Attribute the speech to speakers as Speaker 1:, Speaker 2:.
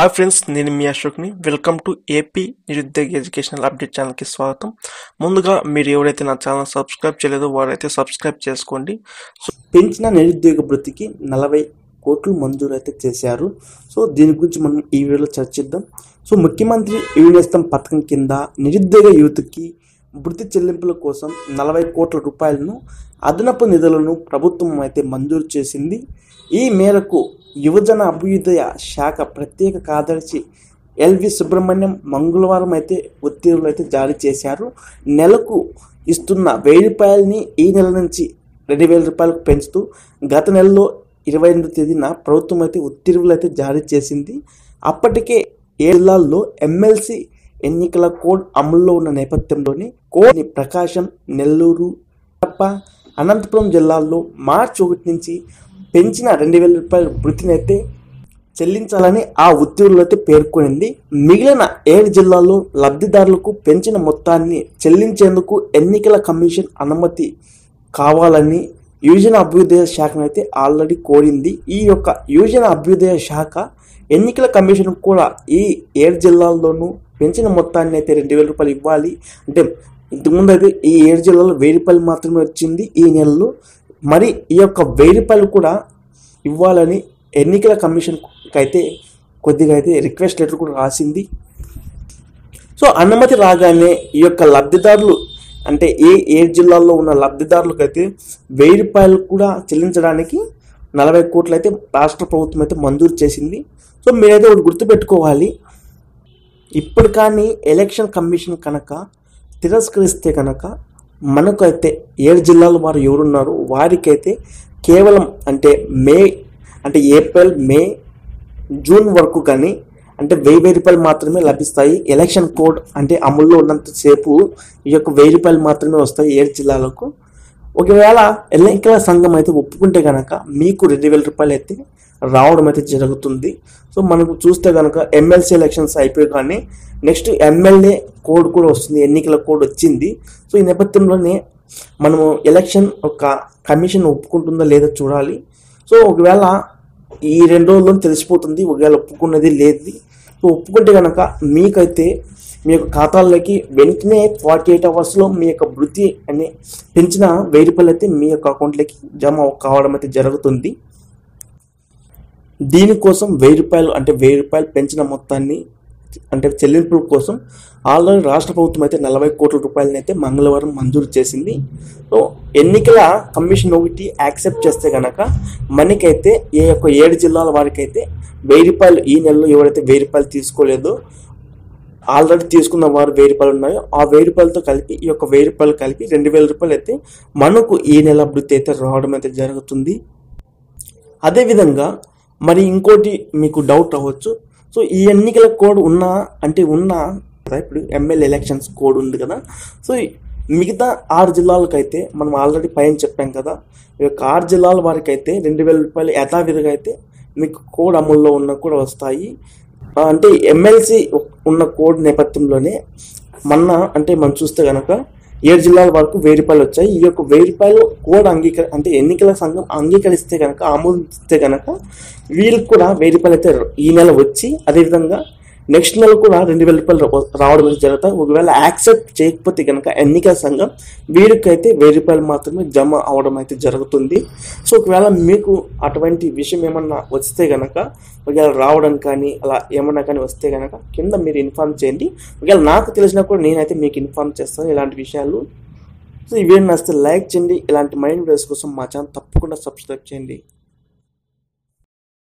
Speaker 1: Hi friends నేను మీ అశోక్ని. వెల్కమ్ టు ఏపీ నిరుద్యోగ ఎడ్యుకేషనల్ అప్డేట్ ఛానల్కి స్వాగతం. ముందుగా మీరు ఎవరైతే నా ఛానల్ సబ్స్క్రైబ్ చేయలేదో వారైతే సబ్స్క్రైబ్ చేసుకోండి. సో
Speaker 2: పెంచిన నిరుద్యోగ వృత్తికి నలభై కోట్లు మంజూరు అయితే చేశారు. సో దీని గురించి మనం ఈ వీడియోలో చర్చిద్దాం. సో ముఖ్యమంత్రి యువనేస్తం పథకం కింద నిరుద్యోగ యువతకి భృతి చెల్లింపుల కోసం నలభై కోట్ల రూపాయలను అదనపు నిధులను ప్రభుత్వం అయితే మంజూరు చేసింది. ఈ మేరకు యువజన అభ్యుదయ శాఖ ప్రత్యేక కార్యదర్శి ఎల్వి సుబ్రహ్మణ్యం మంగళవారం అయితే ఉత్తర్వులు అయితే జారీ చేశారు. నెలకు ఇస్తున్న వెయ్యి రూపాయలని ఈ నెల నుంచి రెండు వేల రూపాయలకు పెంచుతూ గత నెలలో ఇరవై ఎనిమిది తేదీన ప్రభుత్వం అయితే ఉత్తర్వులు అయితే జారీ చేసింది. అప్పటికే ఏ జిల్లాల్లో ఎమ్మెల్సీ ఎన్నికల కోడ్ అమల్లో ఉన్న నేపథ్యంలోనే కోడ్ ప్రకాశం నెల్లూరు తప్ప అనంతపురం జిల్లాల్లో మార్చి ఒకటి నుంచి పెంచిన రెండు వేల రూపాయల వృత్తినైతే చెల్లించాలని ఆ ఉత్తర్వులు అయితే పేర్కొనింది. మిగిలిన ఏడు జిల్లాల్లో లబ్ధిదారులకు పెంచిన మొత్తాన్ని చెల్లించేందుకు ఎన్నికల కమిషన్ అనుమతి కావాలని యువజన అభ్యుదయ శాఖను అయితే ఆల్రెడీ కోరింది. ఈ యొక్క యువజన అభ్యుదయ శాఖ ఎన్నికల కమిషన్ కూడా ఈ ఏడు జిల్లాల్లోనూ పెంచిన మొత్తాన్ని అయితే రెండు వేల రూపాయలు ఇవ్వాలి. అంటే ఇంతకుముందు అయితే ఈ ఏడు జిల్లాలో వెయ్యి రూపాయలు మాత్రమే వచ్చింది ఈ నెలలో. మరి ఈ యొక్క వెయ్యి రూపాయలు కూడా ఇవ్వాలని ఎన్నికల కమిషన్కి అయితే కొద్దిగా అయితే రిక్వెస్ట్ లెటర్ కూడా రాసింది. సో అనుమతి రాగానే ఈ యొక్క లబ్ధిదారులు అంటే ఏ ఏ జిల్లాల్లో ఉన్న లబ్ధిదారులకు అయితే వెయ్యి రూపాయలు కూడా చెల్లించడానికి నలభై కోట్లు అయితే రాష్ట్ర ప్రభుత్వం అయితే మంజూరు చేసింది. సో మీరైతే ఒకటి గుర్తుపెట్టుకోవాలి. ఇప్పుడు కానీ ఎలక్షన్ కమిషన్ కనుక తిరస్కరిస్తే కనుక మనకైతే ఏడు జిల్లాలు వారు ఎవరున్నారు వారికైతే కేవలం అంటే మే అంటే ఏప్రిల్ మే జూన్ వరకు కానీ అంటే వెయ్యి వెయ్యి రూపాయలు మాత్రమే లభిస్తాయి. ఎలక్షన్ కోడ్ అంటే అమల్లో ఉన్నంతసేపు ఈ యొక్క వెయ్యి రూపాయలు మాత్రమే వస్తాయి ఏడు జిల్లాలకు. ఒకవేళ ఎన్నికల సంఘం అయితే ఒప్పుకుంటే కనుక మీకు రెండు వేల రూపాయలు అయితే రావడం అయితే జరుగుతుంది. సో మనకు చూస్తే కనుక ఎమ్మెల్సీ ఎలక్షన్స్ అయిపోయి కానీ నెక్స్ట్ ఎమ్మెల్యే కోడ్ కూడా వస్తుంది ఎన్నికల కోడ్ వచ్చింది. సో ఈ నేపథ్యంలోనే మనము ఎలక్షన్ ఒక కమిషన్ ఒప్పుకుంటుందో లేదో చూడాలి. సో ఒకవేళ ఈ రెండు రోజుల్లో తెలిసిపోతుంది ఒకవేళ ఒప్పుకున్నది లేదు సో ఒప్పుకుంటే కనుక మీకైతే మీ యొక్క ఖాతాల్లోకి వెంటనే ఫార్టీ ఎయిట్ అవర్స్లో మీ యొక్క వృత్తి అని పెంచిన వెయ్యి రూపాయలు అయితే మీ యొక్క అకౌంట్లోకి జమ కావడం అయితే జరుగుతుంది. దీనికోసం వెయ్యి రూపాయలు అంటే వెయ్యి రూపాయలు పెంచిన మొత్తాన్ని అంటే చెల్లింపుల కోసం ఆల్రెడీ రాష్ట్ర ప్రభుత్వం అయితే నలభై కోట్ల రూపాయలని అయితే మంగళవారం మంజూరు చేసింది. సో ఎన్నికల కమిషన్ ఒకటి యాక్సెప్ట్ చేస్తే కనుక మనకైతే ఏ యొక్క ఏడు జిల్లాల వారికి అయితే వెయ్యి రూపాయలు ఈ నెలలో ఎవరైతే వెయ్యి రూపాయలు తీసుకోలేదో ఆల్రెడీ తీసుకున్న వారు వెయ్యి రూపాయలు ఉన్నాయో ఆ వెయ్యి రూపాయలతో కలిపి ఈ యొక్క వెయ్యి రూపాయలు కలిపి రెండు వేల రూపాయలు అయితే మనకు ఈ నెల అభివృద్ధి అయితే రావడం అయితే జరుగుతుంది. అదేవిధంగా మరి ఇంకోటి మీకు డౌట్ అవ్వచ్చు. సో ఈ ఎన్నికల కోడ్ ఉన్నా అంటే ఉన్నా కదా ఇప్పుడు ఎమ్మెల్యే ఎలక్షన్స్ కోడ్ ఉంది కదా. సో మిగతా ఆరు జిల్లాలకైతే మనం ఆల్రెడీ పైన చెప్పాం కదా. ఈ యొక్క ఆరు జిల్లాల వారికి అయితే రెండు వేల రూపాయలు యథావిధిగా అయితే మీకు కోడ్ అమల్లో ఉన్న కూడా వస్తాయి. అంటే ఎమ్మెల్సీ ఉన్న కోడ్ నేపథ్యంలోనే మొన్న అంటే మనం చూస్తే కనుక ఏడు జిల్లాల వరకు వెయ్యి రూపాయలు వచ్చాయి. ఈ యొక్క వెయ్యి రూపాయలు కూడా అంగీకరి అంటే ఎన్నికల సంఘం అంగీకరిస్తే కనుక ఆమోదిస్తే కనుక వీళ్ళకి కూడా వెయ్యి రూపాయలు అయితే ఈ నెల వచ్చి అదేవిధంగా నెక్స్ట్ నెల కూడా రెండు వేల రూపాయలు రావడం అయితే ఒకవేళ యాక్సెప్ట్ చేయకపోతే కనుక ఎన్నికల సంఘం వీరికైతే వెయ్యి రూపాయలు మాత్రమే జమ అవడం అయితే జరుగుతుంది. సో ఒకవేళ మీకు అటువంటి విషయం ఏమన్నా వస్తే కనుక ఒకవేళ రావడం కానీ అలా ఏమన్నా కానీ వస్తే కనుక కింద మీరు ఇన్ఫార్మ్ చేయండి. ఒకవేళ నాకు తెలిసినా కూడా నేనైతే మీకు ఇన్ఫార్మ్ చేస్తాను ఇలాంటి విషయాలు. సో ఈ వీడియో నచ్చితే లైక్ చేయండి. ఇలాంటి మైండ్ బ్రేస్ కోసం మా ఛానల్ తప్పకుండా సబ్స్క్రైబ్ చేయండి.